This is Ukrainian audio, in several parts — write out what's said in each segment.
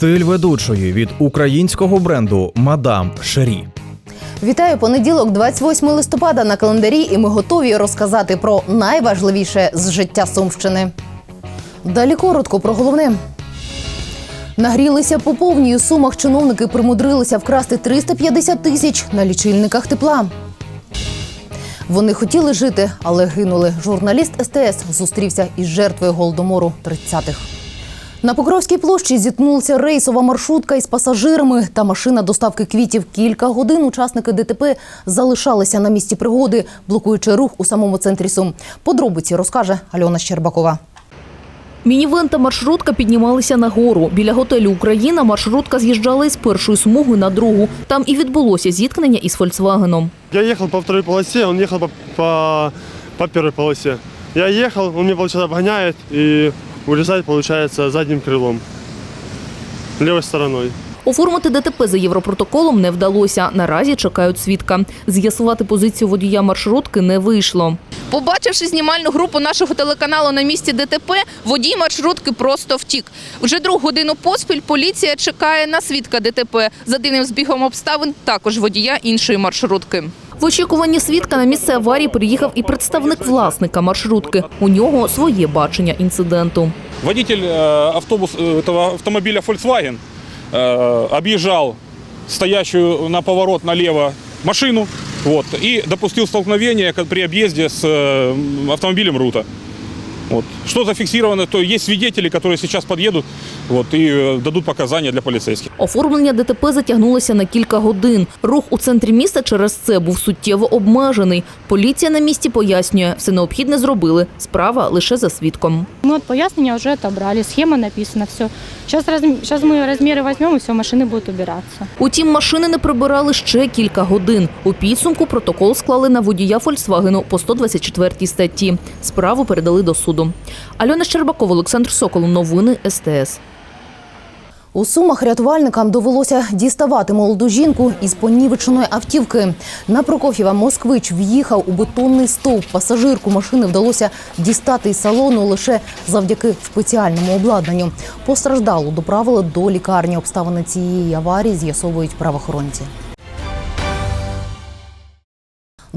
Стиль ведучої від українського бренду Мадам Шері. Вітаю понеділок, 28 листопада на календарі, і ми готові розказати про найважливіше з життя Сумщини. Далі коротко про головне. Нагрілися по повній сумах. Чиновники примудрилися вкрасти 350 тисяч на лічильниках тепла. Вони хотіли жити, але гинули. Журналіст СТС зустрівся із жертвою голодомору 30-х. На Покровській площі зіткнулася рейсова маршрутка із пасажирами та машина доставки квітів. Кілька годин учасники ДТП залишалися на місці пригоди, блокуючи рух у самому центрі Сум. Подробиці розкаже Альона Щербакова. Мінівен та маршрутка піднімалися на гору. Біля готелю Україна маршрутка з'їжджала із першої смуги на другу. Там і відбулося зіткнення із Фольксвагеном. Я ехал по второй полосе, он ехал по, по, по первой полосе. Я ехал, он меня, получается, обгоняет и вылезает, получается, задним крылом. Левой стороной. Оформити ДТП за європротоколом не вдалося. Наразі чекають свідка. З'ясувати позицію водія маршрутки не вийшло. Побачивши знімальну групу нашого телеканалу на місці ДТП, водій маршрутки просто втік. Вже другу годину поспіль поліція чекає на свідка ДТП. За дивним збігом обставин також водія іншої маршрутки. В очікуванні свідка на місце аварії приїхав і представник власника маршрутки. У нього своє бачення інциденту. Водитель э, автобус, э, этого автомобиля Volkswagen э, объезжал стоящую на поворот налево машину вот, и допустил столкновение как при объезде с э, автомобилем Рута. Вот. Что зафиксировано, то есть свидетели, которые сейчас подъедут вот, и э, дадут показания для полицейских. Оформлення ДТП затягнулося на кілька годин. Рух у центрі міста через це був суттєво обмежений. Поліція на місці пояснює, все необхідне зробили. Справа лише за свідком. Мы от пояснения уже отобрали, схема написана, все. Сейчас, сейчас мы размеры возьмем, и все, машины будут убираться. Утім, машини не прибирали ще кілька годин. У підсумку протокол склали на водія Фольксвагену по 124 статті. Справу передали до суду. Альона Щербакова, Олександр Сокол. Новини СТС. У Сумах рятувальникам довелося діставати молоду жінку із понівеченої автівки. На Прокоф'єва москвич в'їхав у бетонний стовп. Пасажирку машини вдалося дістати із салону лише завдяки спеціальному обладнанню. Постраждалу доправили до лікарні. Обставини цієї аварії з'ясовують правоохоронці.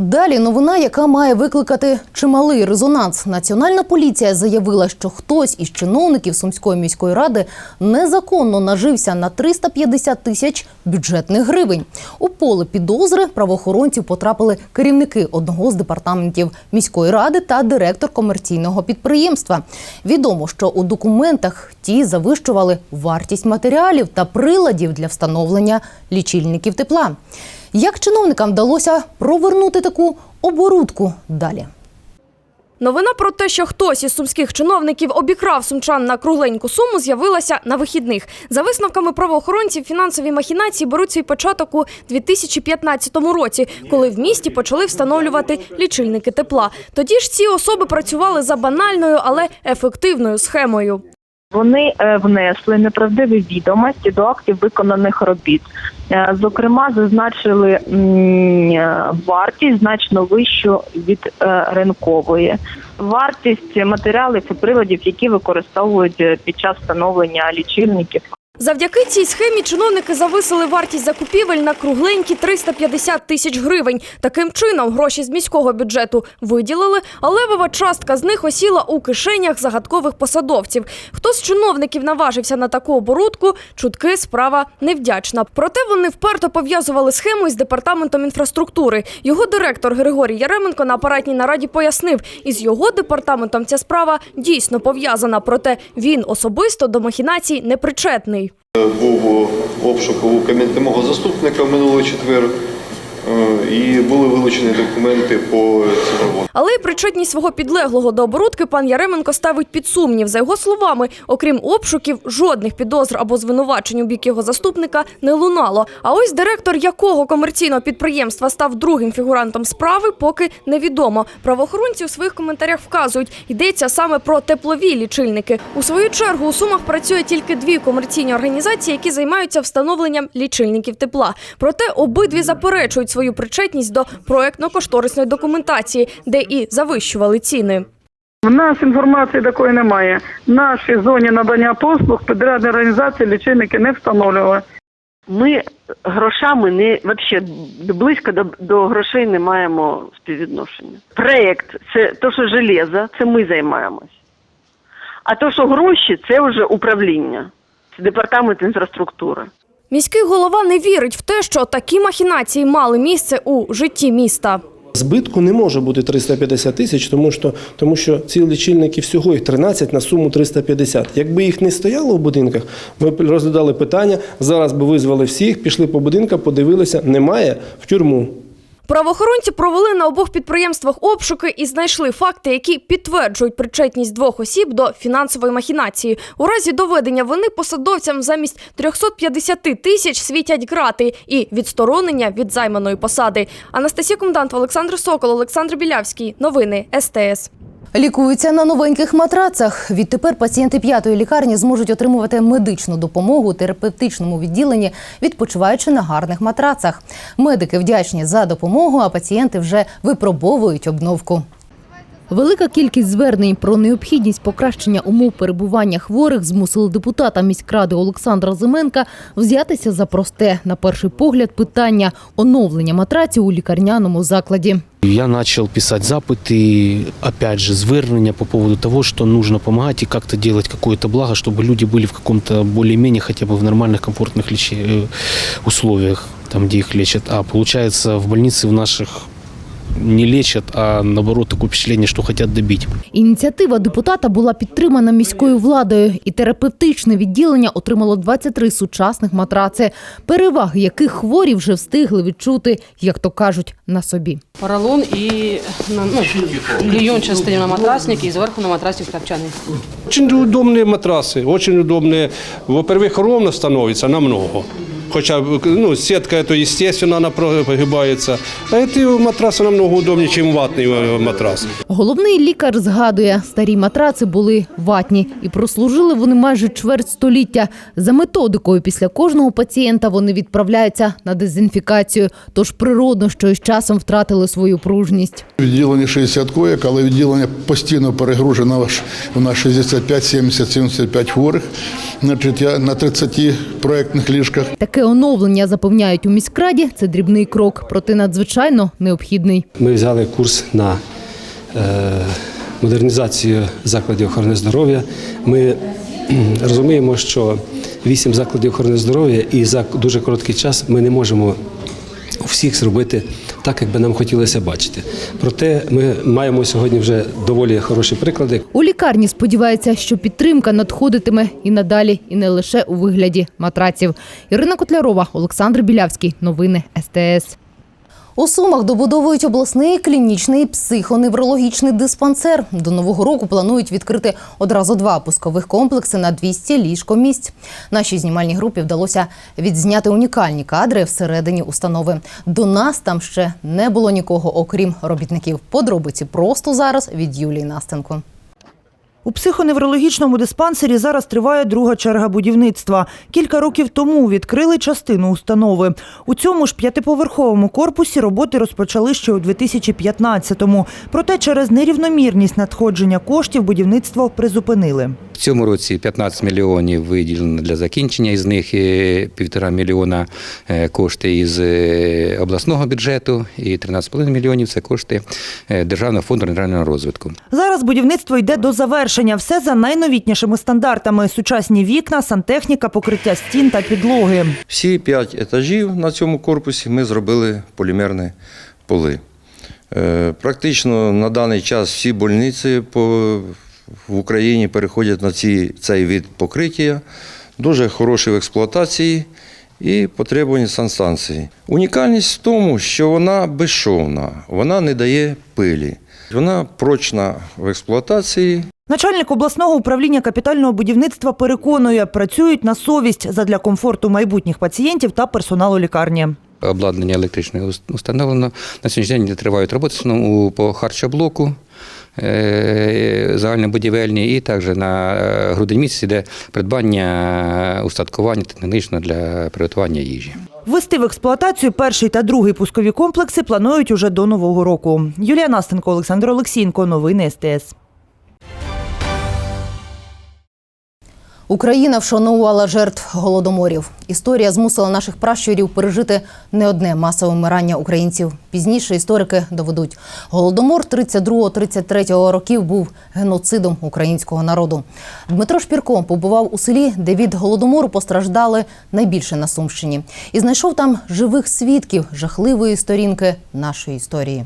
Далі новина, яка має викликати чималий резонанс. Національна поліція заявила, що хтось із чиновників Сумської міської ради незаконно нажився на 350 тисяч бюджетних гривень. У поле підозри правоохоронців потрапили керівники одного з департаментів міської ради та директор комерційного підприємства. Відомо, що у документах ті завищували вартість матеріалів та приладів для встановлення лічильників тепла. Як чиновникам вдалося провернути таку оборудку далі? Новина про те, що хтось із сумських чиновників обікрав сумчан на кругленьку суму, з'явилася на вихідних. За висновками правоохоронців, фінансові махінації беруть свій початок у 2015 році, коли в місті почали встановлювати лічильники тепла. Тоді ж ці особи працювали за банальною, але ефективною схемою. Вони е, внесли неправдиві відомості до актів виконаних робіт. Е, Зокрема, зазначили е, вартість значно вищу від ринкової. Вартість матеріалів і приладів, які використовують під час встановлення лічильників. Завдяки цій схемі чиновники зависили вартість закупівель на кругленькі 350 тисяч гривень. Таким чином гроші з міського бюджету виділили, а левова частка з них осіла у кишенях загадкових посадовців. Хто з чиновників наважився на таку оборудку, чутки справа невдячна. Проте вони вперто пов'язували схему із департаментом інфраструктури. Його директор Григорій Яременко на апаратній нараді пояснив, із його департаментом ця справа дійсно пов'язана. Проте він особисто до махінацій не причетний. Був обшук у мого заступника минулого четвер, і були вилучені документи по цим роботам. Але причетність свого підлеглого до оборудки пан Яременко ставить під сумнів. За його словами, окрім обшуків, жодних підозр або звинувачень у бік його заступника не лунало. А ось директор якого комерційного підприємства став другим фігурантом справи, поки невідомо. Правоохоронці у своїх коментарях вказують, йдеться саме про теплові лічильники. У свою чергу у сумах працює тільки дві комерційні організації, які займаються встановленням лічильників тепла. Проте обидві заперечують свою причетність до проектно-кошторисної документації, де і завищували ціни. В нас інформації такої немає. В нашій зоні надання послуг підрядні організації лічильники не встановлювали. Ми грошами не вообще близько до, до грошей не маємо співвідношення. Проєкт це то, що железо, це ми займаємось. А то, що гроші, це вже управління, це департамент інфраструктури. Міський голова не вірить в те, що такі махінації мали місце у житті міста. Збитку не може бути 350 тисяч, тому що, тому що ці лічильники всього їх 13 на суму 350. Якби їх не стояло в будинках, ми розглядали питання, зараз би визвали всіх, пішли по будинках, подивилися, немає в тюрму. Правоохоронці провели на обох підприємствах обшуки і знайшли факти, які підтверджують причетність двох осіб до фінансової махінації. У разі доведення вони посадовцям замість 350 тисяч світять грати і відсторонення від займаної посади. Анастасія Комдант, Олександр Сокол, Олександр Білявський. Новини СТС. Лікуються на новеньких матрацах. Відтепер пацієнти п'ятої лікарні зможуть отримувати медичну допомогу у терапевтичному відділенні, відпочиваючи на гарних матрацах. Медики вдячні за допомогу, а пацієнти вже випробовують обновку. Велика кількість звернень про необхідність покращення умов перебування хворих змусили депутата міськради Олександра Зименка взятися за просте, на перший погляд, питання оновлення матраців у лікарняному закладі. Я начал писать запыты, опять же, звернення по поводу того, что нужно помогать и как-то делать какое-то благо, чтобы люди были в каком-то более-менее хотя бы в нормальных, комфортных лече- э, условиях, там, где их лечат. А получается, в больнице в наших не лечат, а наоборот такое впечатление, что хотят добить. Ініціатива депутата була підтримана міською владою, і терапевтичне відділення отримало 23 сучасних матраци, переваги яких хворі вже встигли відчути, як то кажуть, на собі. Поролон и на, ну, льем сейчас стоим на матрасник и сверху на матрасник копченый. Очень удобные матрасы, очень удобные. Во-первых, ровно становится намного. Хотя ну, сетка, это естественно, она прогибается. А эти матрасы намного удобнее, чем ватный э, матрас. Головний лікар згадує, старі матраци були ватні і прослужили вони майже чверть століття. За методикою після кожного пацієнта вони відправляються на дезінфікацію. Тож природно, що із часом втратили свою пружність. Відділення 60 коєк, але відділення постійно перегружено аж у нас 65, 70, 75 хворих. Значить, я на 30 проєктних ліжках. Таке оновлення запевняють у міськраді. Це дрібний крок, проте надзвичайно необхідний. Ми взяли курс на е, модернізацію закладів охорони здоров'я. Ми розуміємо, що вісім закладів охорони здоров'я і за дуже короткий час ми не можемо у всіх зробити так, як би нам хотілося бачити. Проте ми маємо сьогодні вже доволі хороші приклади. У лікарні сподіваються, що підтримка надходитиме і надалі, і не лише у вигляді матраців. Ірина Котлярова, Олександр Білявський. Новини СТС. У Сумах добудовують обласний клінічний психоневрологічний диспансер. До нового року планують відкрити одразу два пускових комплекси на 200 ліжкомісць. Нашій знімальній групі вдалося відзняти унікальні кадри всередині установи. До нас там ще не було нікого, окрім робітників. Подробиці просто зараз від Юлії Настенко. У психоневрологічному диспансері зараз триває друга черга будівництва. Кілька років тому відкрили частину установи. У цьому ж п'ятиповерховому корпусі роботи розпочали ще у 2015-му. Проте через нерівномірність надходження коштів будівництво призупинили. В цьому році 15 мільйонів виділено для закінчення, із них е, півтора мільйона е, кошти із е, обласного бюджету і 13,5 мільйонів це кошти Державного фонду регіонального розвитку. Зараз будівництво йде до завершення. Все за найновітнішими стандартами: сучасні вікна, сантехніка, покриття стін та підлоги. Всі п'ять етажів на цьому корпусі ми зробили полімерні поли. Е, Практично на даний час всі больниці в Україні переходять на ці, цей від покриття, дуже хороші в експлуатації і потребувані санстанції. Унікальність в тому, що вона безшовна, вона не дає пилі, вона прочна в експлуатації. Начальник обласного управління капітального будівництва переконує, працюють на совість задля комфорту майбутніх пацієнтів та персоналу лікарні. Обладнання електричне установлено. На сьогоднішній день тривають роботи по харчоблоку е, загальнобудівельні і також на е, грудень місяці йде придбання устаткування технічно для приготування їжі. Ввести в експлуатацію перший та другий пускові комплекси планують уже до нового року. Юлія Настенко, Олександр Олексієнко. Новини СТС. Україна вшанувала жертв голодоморів. Історія змусила наших пращурів пережити не одне масове вмирання українців. Пізніше історики доведуть. Голодомор 32-33 років був геноцидом українського народу. Дмитро Шпірко побував у селі, де від голодомору постраждали найбільше на Сумщині, і знайшов там живих свідків жахливої сторінки нашої історії.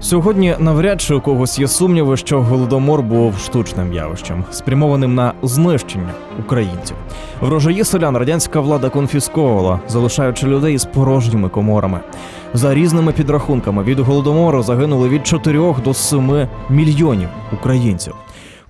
Сьогодні навряд чи у когось є сумніви, що голодомор був штучним явищем, спрямованим на знищення українців. Врожаї селян радянська влада конфісковувала, залишаючи людей з порожніми коморами. За різними підрахунками від голодомору загинули від 4 до 7 мільйонів українців.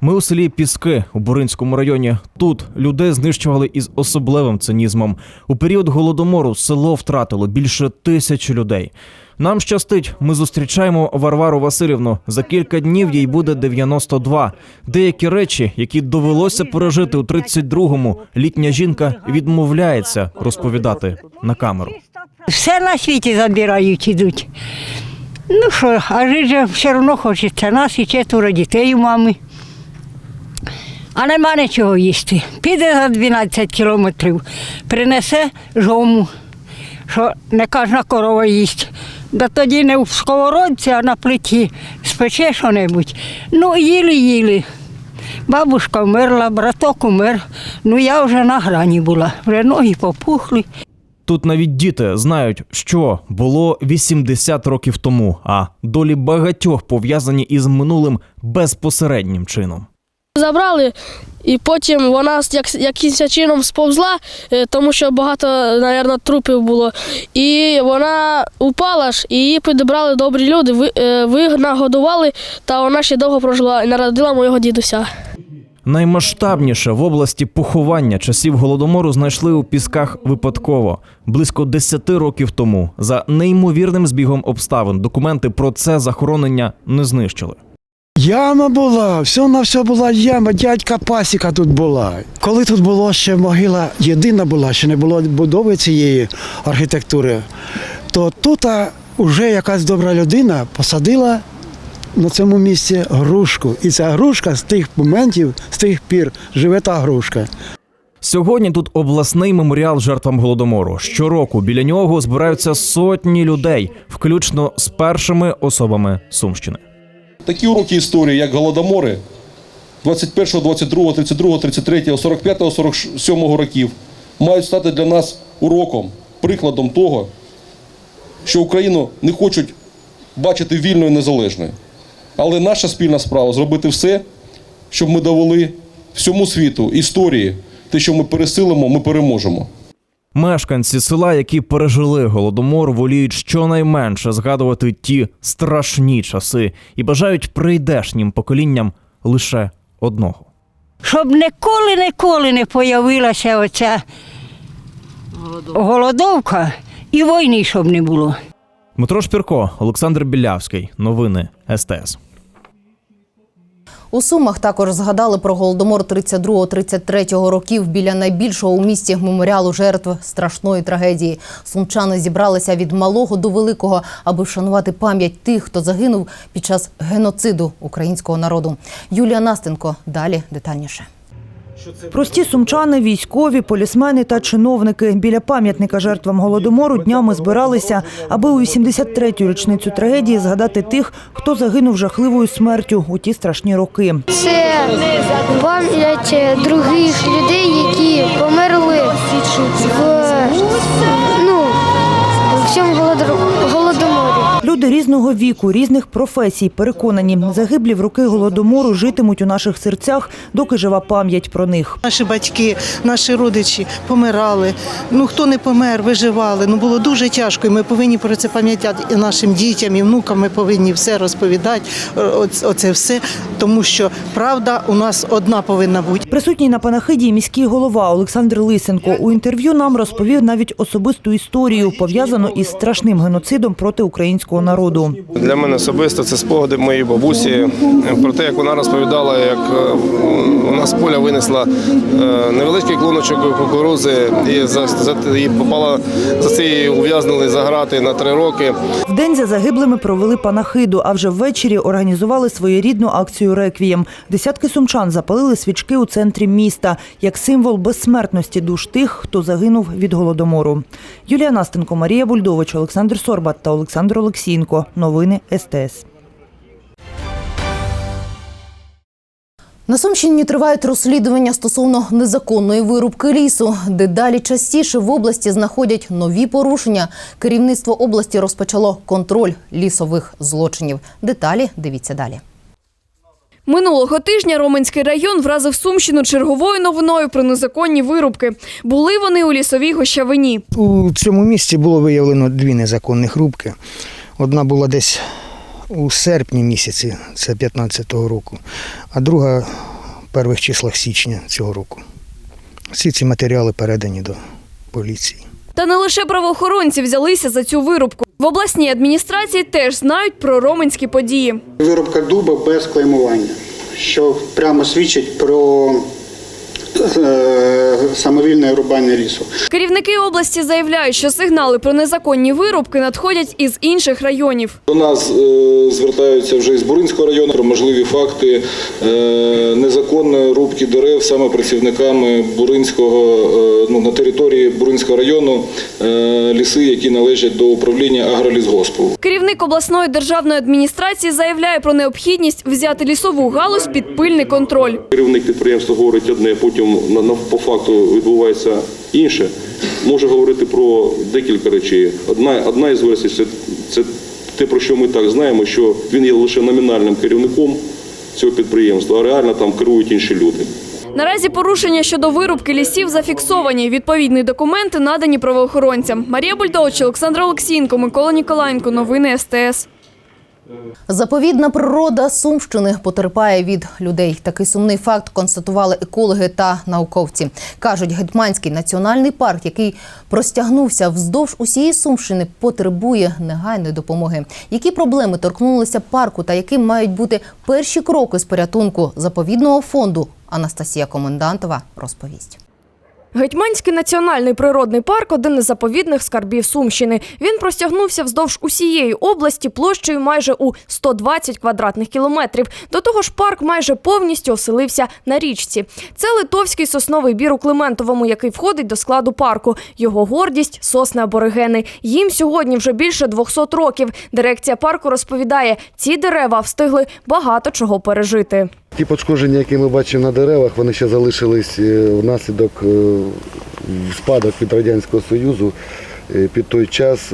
Ми у селі Піски у Буринському районі. Тут людей знищували із особливим цинізмом. У період голодомору село втратило більше тисячі людей. Нам щастить, ми зустрічаємо Варвару Васильівну. За кілька днів їй буде 92. Деякі речі, які довелося пережити у 32-му, літня жінка відмовляється розповідати на камеру. Все на світі забирають, ідуть. Ну що, а жити все одно хочеться. Нас і четверо дітей у мами. А нема нічого їсти. Піде за 12 кілометрів, принесе жому, що не кожна корова їсть. Да тоді не в сковородці, а на плиті спече що-небудь. Ну, їли-їли. Бабушка вмерла, браток умер. Ну я вже на грані була, вже ноги попухли. Тут навіть діти знають, що було 80 років тому, а долі багатьох пов'язані із минулим безпосереднім чином. Забрали, і потім вона як, якимось чином сповзла, е, тому що багато, мабуть, трупів було. І вона упала ж, і її підібрали добрі люди, е, ви нагодували, та вона ще довго прожила і народила моєго дідуся. Наймасштабніше в області поховання часів голодомору знайшли у пісках випадково близько 10 років тому. За неймовірним збігом обставин документи про це захоронення не знищили. Яма була, все на все була яма, дядька пасіка тут була. Коли тут було ще могила єдина була, ще не було будови цієї архітектури, то тут вже якась добра людина посадила на цьому місці грушку. І ця грушка з тих моментів, з тих пір живе та грушка. Сьогодні тут обласний меморіал жертвам голодомору. Щороку біля нього збираються сотні людей, включно з першими особами Сумщини. Такі уроки історії, як голодомори 21, 22, 32, 33, 45, 47 років, мають стати для нас уроком, прикладом того, що Україну не хочуть бачити вільною і незалежною. Але наша спільна справа зробити все, щоб ми довели всьому світу історії, те, що ми пересилимо, ми переможемо. Мешканці села, які пережили голодомор, воліють щонайменше згадувати ті страшні часи і бажають прийдешнім поколінням лише одного. Щоб ніколи, ніколи не появилася оця голодовка і війни, щоб не було. Дмитро Шпірко, Олександр Білявський. Новини СТС. У Сумах також згадали про голодомор 32-33 років біля найбільшого у місті меморіалу жертв страшної трагедії. Сумчани зібралися від малого до великого, аби вшанувати пам'ять тих, хто загинув під час геноциду українського народу. Юлія Настенко далі детальніше. Прості сумчани, військові, полісмени та чиновники біля пам'ятника жертвам голодомору днями збиралися, аби у 83-ю річницю трагедії згадати тих, хто загинув жахливою смертю у ті страшні роки. Це пам'ять других людей, які померли в, ну, в цьому голодоморі. Люди різного віку, різних професій переконані, загиблі в роки голодомору житимуть у наших серцях, доки жива пам'ять про них. Наші батьки, наші родичі помирали. Ну хто не помер, виживали. Ну було дуже тяжко. І ми повинні про це пам'ятати і нашим дітям, і внукам. Ми повинні все розповідати. Оце все, тому що правда у нас одна повинна бути. Присутній на панахиді міський голова Олександр Лисенко у інтерв'ю нам розповів навіть особисту історію, пов'язану із страшним геноцидом проти українського народу. Для мене особисто це спогади моєї бабусі про те, як вона розповідала, як е, у нас з поля винесла е, невеличкий клоночок кукурузи і за, за і попала за це її ув'язнили за грати на три роки. Вдень за загиблими провели панахиду, а вже ввечері організували своєрідну акцію «Реквієм». Десятки сумчан запалили свічки у центрі міста як символ безсмертності душ тих, хто загинув від голодомору. Юлія Настенко, Марія Бульдович, Олександр Сорбат та Олександр Олексієнко. Новини СТС. На Сумщині тривають розслідування стосовно незаконної вирубки лісу. Дедалі частіше в області знаходять нові порушення. Керівництво області розпочало контроль лісових злочинів. Деталі дивіться далі. Минулого тижня Роменський район вразив Сумщину черговою новиною про незаконні вирубки. Були вони у лісовій гощавині. У цьому місці було виявлено дві незаконних рубки. Одна була десь у серпні місяці, це 15-го року, а друга в перших числах січня цього року. Всі ці матеріали передані до поліції. Та не лише правоохоронці взялися за цю вирубку. В обласній адміністрації теж знають про роменські події. Вирубка дуба без клеймування, що прямо свідчить про самовільне рубання лісу. Керівники області заявляють, що сигнали про незаконні вирубки надходять із інших районів. До нас е, звертаються вже із Буринського району про можливі факти е, незаконної рубки дерев саме працівниками Буринського е, ну, на території Буринського району е, ліси, які належать до управління агролісгоспу. Керівник обласної державної адміністрації заявляє про необхідність взяти лісову галузь під пильний контроль. Керівник підприємства говорить одне, потім на, по факту відбувається інше. Може говорити про декілька речей. Одна одна із версій це, це те, про що ми так знаємо, що він є лише номінальним керівником цього підприємства, а реально там керують інші люди. Наразі порушення щодо вирубки лісів зафіксовані. Відповідні документи надані правоохоронцям. Марія Бульдович, Олександр Олексієнко, Микола Ніколаєнко. Новини СТС. Заповідна природа Сумщини потерпає від людей. Такий сумний факт констатували екологи та науковці. Кажуть, Гетьманський національний парк, який простягнувся вздовж усієї Сумщини, потребує негайної допомоги. Які проблеми торкнулися парку та яким мають бути перші кроки з порятунку заповідного фонду? Анастасія Комендантова розповість. Гетьманський національний природний парк один із заповідних скарбів Сумщини. Він простягнувся вздовж усієї області площею майже у 120 квадратних кілометрів. До того ж, парк майже повністю оселився на річці. Це литовський сосновий бір у Климентовому, який входить до складу парку. Його гордість сосни аборигени. Їм сьогодні вже більше 200 років. Дирекція парку розповідає, ці дерева встигли багато чого пережити. Ті пошкодження, які ми бачимо на деревах, вони ще залишились е, внаслідок е, спадок від Радянського Союзу. Е, Під той час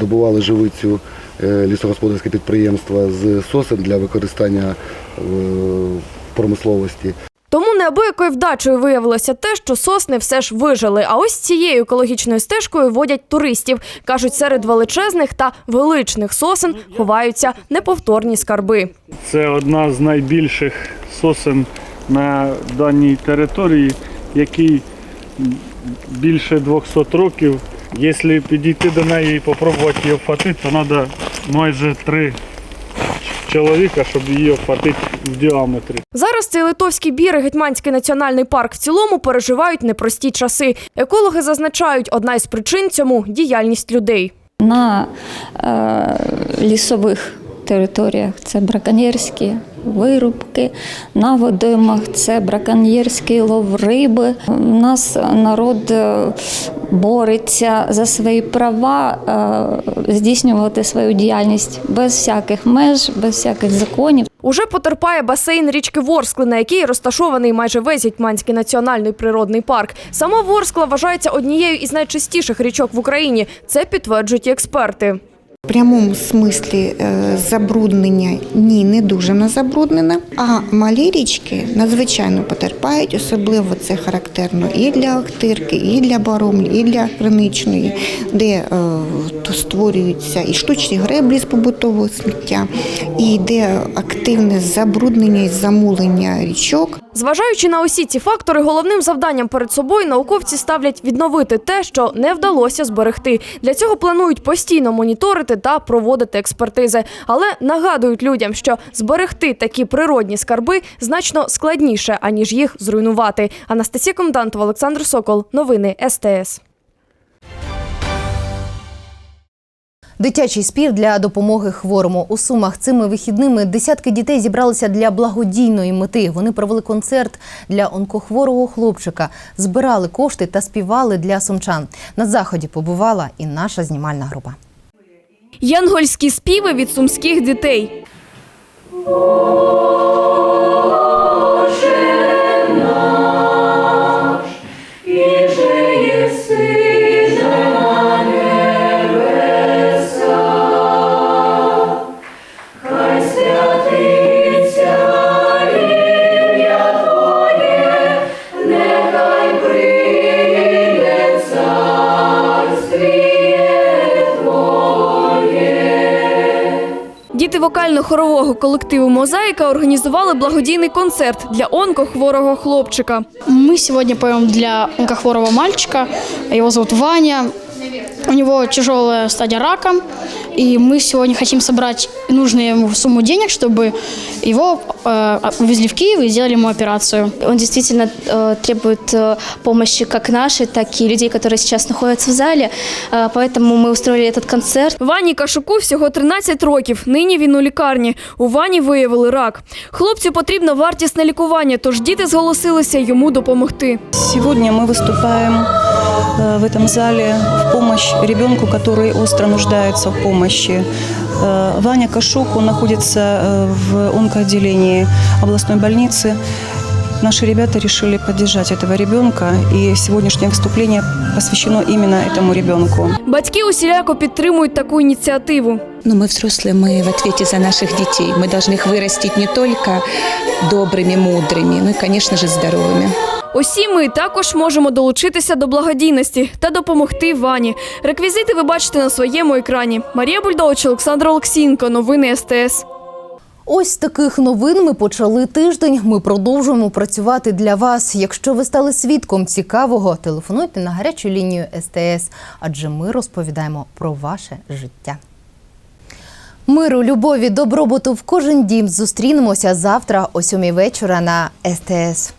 добували живицю лісогосподарське підприємства з сосен для використання в промисловості. Тому неабиякою вдачею виявилося те, що сосни все ж вижили. А ось цією екологічною стежкою водять туристів. Кажуть, серед величезних та величних сосен ховаються неповторні скарби. Це одна з найбільших сосен на даній території, який більше 200 років. Якщо підійти до неї і спробувати її обхватити, то треба майже три чоловіка, щоб її обхватити в діаметрі. Зараз цей литовський бір і Гетьманський національний парк в цілому переживають непрості часи. Екологи зазначають, одна із причин цьому діяльність людей. на е, лісових територіях це браконьєрські вирубки, на водоймах це браконьєрський лов риби. У нас народ е, бореться за свої права е, здійснювати свою діяльність без всяких меж, без всяких законів. Уже потерпає басейн річки Ворскли, на якій розташований майже весь Гетьманський національний природний парк. Сама Ворскла вважається однією із найчистіших річок в Україні. Це підтверджують експерти. В прямому смислі е, забруднення ні, не дуже вона забруднена. А малі річки надзвичайно потерпають, особливо це характерно і для Охтирки, і для Баромлі, і для Граничної, де е, створюються і штучні греблі з побутового сміття, і йде активне забруднення і замулення річок. Зважаючи на усі ці фактори, головним завданням перед собою науковці ставлять відновити те, що не вдалося зберегти. Для цього планують постійно моніторити та проводити експертизи, але нагадують людям, що зберегти такі природні скарби значно складніше аніж їх зруйнувати. Анастасія Комдантова, Олександр Сокол. Новини СТС. Дитячий спів для допомоги хворому у сумах цими вихідними десятки дітей зібралися для благодійної мети. Вони провели концерт для онкохворого хлопчика, збирали кошти та співали для сумчан. На заході побувала і наша знімальна група. Янгольські співи від сумських дітей. Вокально-хорового колективу Мозаїка організували благодійний концерт для онкохворого хлопчика. Ми сьогодні поємо для онкохворого мальчика. Його зовут Ваня. У него тяжелая стадия рака. И мы сегодня хотим собрать нужную ему сумму денег, чтобы его э, увезли в Киев и сделали ему операцию. Он действительно э, требует э, помощи как нашей, так и людей, которые сейчас находятся в зале. Э, поэтому мы устроили этот концерт. Вані Кашуку всього 13 років. Нині він у лікарні. У Вані виявили рак. Хлопцю потрібно вартісне лікування, тож діти зголосилися йому допомогти. Сегодня мы выступаем э, в этом зале в помощь ребенку, который остро нуждается в помощи. Э, Ваня Кашук, он находится э, в онкоотделении областной больницы. Наши ребята решили поддержать этого ребенка, и сегодняшнее выступление посвящено именно этому ребенку. Батьки усіляко підтримують таку ініціативу. Но мы взрослые, мы в ответе за наших детей. Мы должны их вырастить не только добрыми, мудрыми, но и, конечно же, здоровыми. Усі ми також можемо долучитися до благодійності та допомогти Вані. Реквізити ви бачите на своєму екрані. Марія Бульдович, Олександр Олексієнко. Новини СТС. Ось з таких новин ми почали тиждень. Ми продовжуємо працювати для вас. Якщо ви стали свідком цікавого, телефонуйте на гарячу лінію СТС, адже ми розповідаємо про ваше життя. Миру, любові, добробуту в кожен дім. Зустрінемося завтра о сьомій вечора на СТС.